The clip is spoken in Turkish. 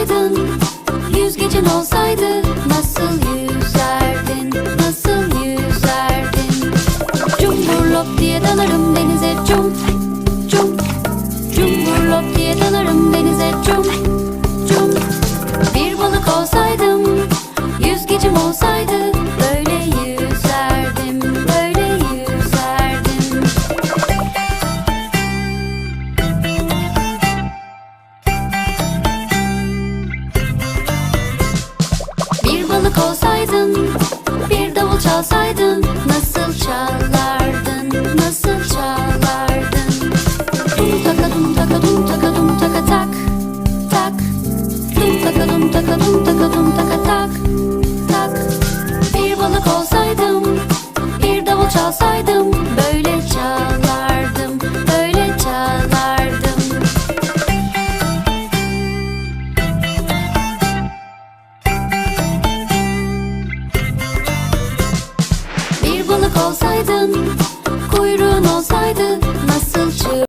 olsaydın Yüz gecen olsaydı Nasıl yüzerdin Nasıl yüzerdin? Cumburlop diye dalarım denize cum Cum. Cumburlop diye dalarım denize cum. Balık olsaydın, bir davul çalsaydın Nasıl çalardın, nasıl çalardın? Dum taka dum taka dum taka dum taka tak Tak. Dum taka dum taka dum taka dum taka tak Tak. Bir balık olsaydım, bir davul çalsaydım olsaydın